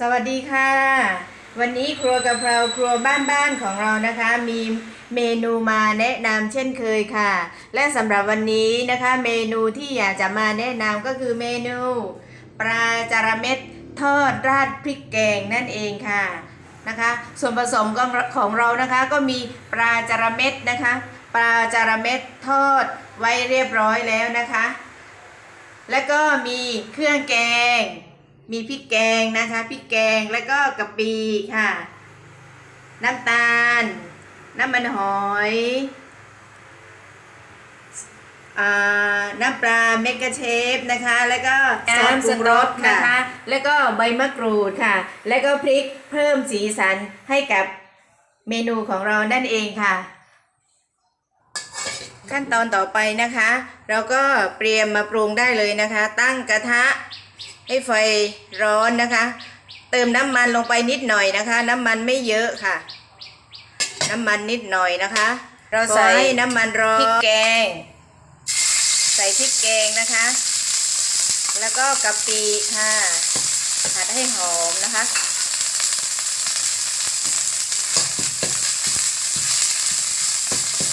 สวัสดีค่ะ วันนี้ครัวกะเพราครัวบ้านๆของเรานะคะ มีเมนูมาแนะนำเช่นเคยค่ะ และสำหรับวันนี้นะคะ เมนูที่อยากจะมาแนะนำก็คือเมนูปลาจาระเม็ดทอดราดพริกแกงนั่นเองค่ะนะคะ ส่วนผสมของของเรานะคะก็มีปลาจาระเม็ดนะคะ ปลาจาระเม็ดทอดไว้เรียบร้อยแล้วนะคะ แล้วก็มีเครื่องแกง มีพริกแกงนะคะพริกแกงแล้วก็กะปิค่ะ น้ำตาล น้ำมันหอยอ่าน้ำปลาเมกะเชฟนะคะ แล้วก็น้ำสรสนะคะ แล้วก็ใบมะกรูดค่ะ แล้วก็พริกเพิ่มสีสันให้กับเมนูของเรานั่นเองค่ะ ขั้นตอนต่อไปนะคะ เราก็เตรียมมาปรุงได้เลยนะคะ ตั้งกระทะ ให้ไฟร้อนนะคะ เติมน้ำมันลงไปนิดหน่อยนะคะ น้ำมันไม่เยอะค่ะ น้ำมันนิดหน่อยนะคะ เราใส่น้ำมันร้อนพริกแกง ใส่พริกแกงนะคะ แล้วก็กะปิค่ะผัดให้หอมนะคะ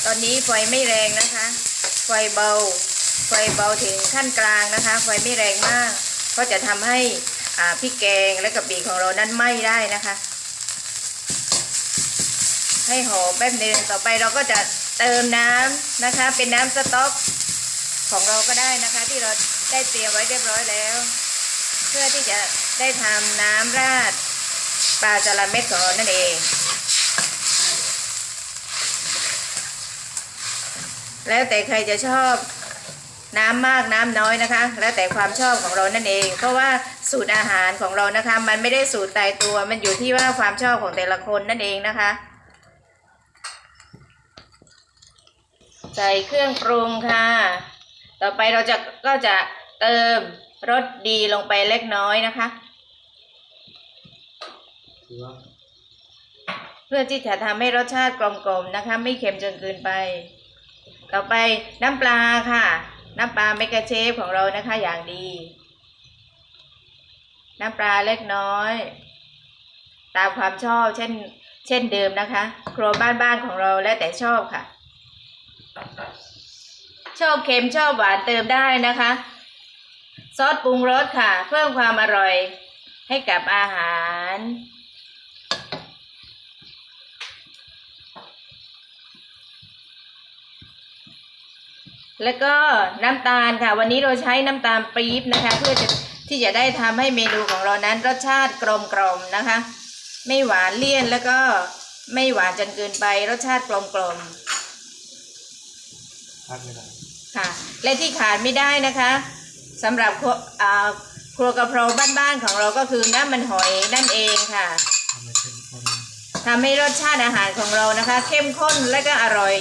ตอนนี้ไฟไม่แรงนะคะ ไฟเบา ไฟเบาถึงขั้นกลางนะคะ ไฟไม่แรงมาก ก็จะทำให้อ่าพริกแกงและกะปิของเรานั้นไหม้ได้นะคะ ให้หอมแป๊บนึงต่อไปเราก็จะเติมน้ำนะคะ เป็นน้ำสต๊อกของเราก็ได้นะคะ ที่เราได้เตรียมไว้เรียบร้อยแล้ว เพื่อที่จะได้ทำน้ำราดปลาจระเม็ดของเรานั่นเองแล้วแต่ใครจะชอบ น้ำมากน้ำน้อยนะคะ แล้วแต่ความชอบของเรานั่นเอง เพราะว่าสูตรอาหารของเรานะคะ มันไม่ได้สูตรตายตัว มันอยู่ที่ว่าความชอบของแต่ละคนนั่นเองนะคะ ใส่เครื่องปรุงค่ะ ต่อไปเราจะก็จะเติมรสดีลงไปเล็กน้อยนะคะ เพื่อที่จะทำให้รสชาติกลมๆนะคะ ไม่เค็มจนเกินไป ต่อไปน้ำปลาค่ะ น้ำปลาเมกะเชฟของเรานะคะอย่างดี น้ำปลาเล็กน้อย ตามความชอบเช่น เช่นเดิมนะคะ ครัวบ้านๆของเราแล้วแต่ชอบค่ะ ชอบเค็มชอบหวานเติมได้นะคะ ซอสปรุงรสค่ะ เพิ่มความอร่อยให้กับอาหาร แล้วก็น้ำตาลค่ะ วันนี้เราใช้น้ำตาลปี๊บนะคะ เพื่อจะที่จะได้ทำให้เมนูของเรานั้นรสชาติกลมกลมๆนะคะ ไม่หวานเลี่ยนแล้วก็ไม่หวานจนเกินไปรสชาติกลมกลมพักไม่ได้ๆค่ะ และที่ขาดไม่ได้นะคะสำหรับครัวอ่าครัวกะเพราบ้านๆของเราก็คือน้ำมันหอยนั่นเองค่ะทำให้เข้มข้นทำให้รสชาติอาหารของเรานะคะ เข้มข้นและก็อร่อย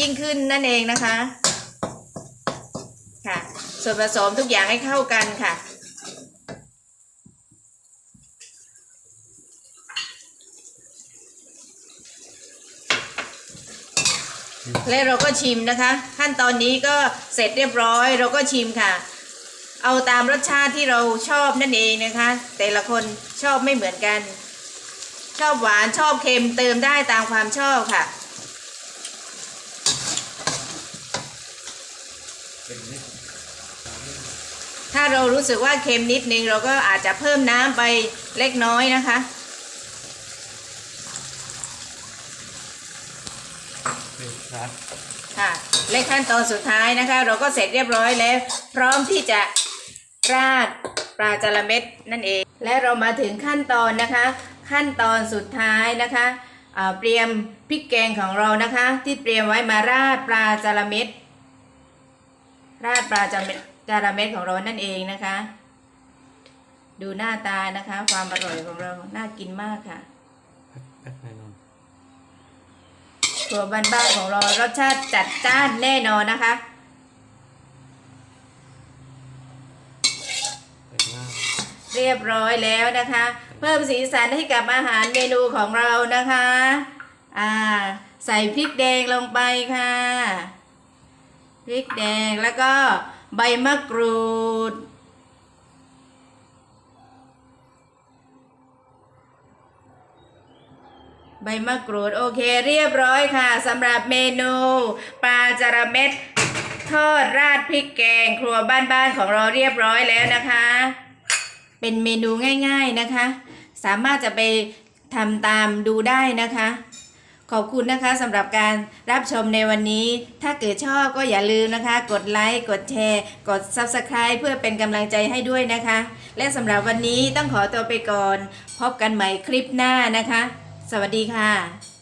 ยิ่งขึ้นนั่นเองนะคะค่ะ ส่วนผสมทุกอย่างให้เข้ากันค่ะ และเราก็ชิมนะคะ ขั้นตอนนี้ก็เสร็จเรียบร้อยเราก็ชิมค่ะ เอาตามรสชาติที่เราชอบนั่นเองนะคะ แต่ละคนชอบไม่เหมือนกัน ชอบหวานชอบเค็มเติมได้ตามความชอบค่ะเป็นนิด ถ้าเรารู้สึกว่าเค็มนิดนึงเราก็อาจจะเพิ่มน้ำไปเล็กน้อยนะคะเป็นครับค่ะและขั้นตอนสุดท้ายนะคะ เราก็เสร็จเรียบร้อยแล้ว พร้อมที่จะราดปลาจาระเม็ดนั่นเอง และเรามาถึงขั้นตอนนะคะ ขั้นตอนสุดท้ายนะคะอ่าเตรียมพริกแกงของเรานะคะ ที่เตรียมไว้มาราดปลาจาระเม็ดราดปลาจาระเม็ด จาระเม็ดของเรานั่นเองนะคะ ดูหน้าตานะคะ ความอร่อยของเราน่ากินมากค่ะแป๊บแน่นอนตัวบ้านๆของเรารสชาติจัดจ้านแน่นอนนะคะเรียบร้อยแล้วนะคะ เพิ่มสีสันให้กับอาหารเมนูของเรานะคะ อ่า ใส่พริกแดงลงไปค่ะ พริกแดงแล้วก็ ใบมะกรูด ใบมะกรูด โอเคเรียบร้อยค่ะสำหรับเมนูปลาจระเม็ดทอดราดพริกแกงครัวบ้านๆของเราเรียบร้อยแล้วนะคะ เป็นเมนูง่าย ๆนะคะ สามารถจะไปทำตามดูได้นะคะ ขอบคุณนะคะสำหรับการรับชมในวันนี้ ถ้าเกิดชอบก็อย่าลืมนะคะ กดไลค์ กดแชร์ กด Subscribe เพื่อเป็นกำลังใจให้ด้วยนะคะ และสำหรับวันนี้ต้องขอตัวไปก่อน พบกันใหม่คลิปหน้านะคะ สวัสดีค่ะ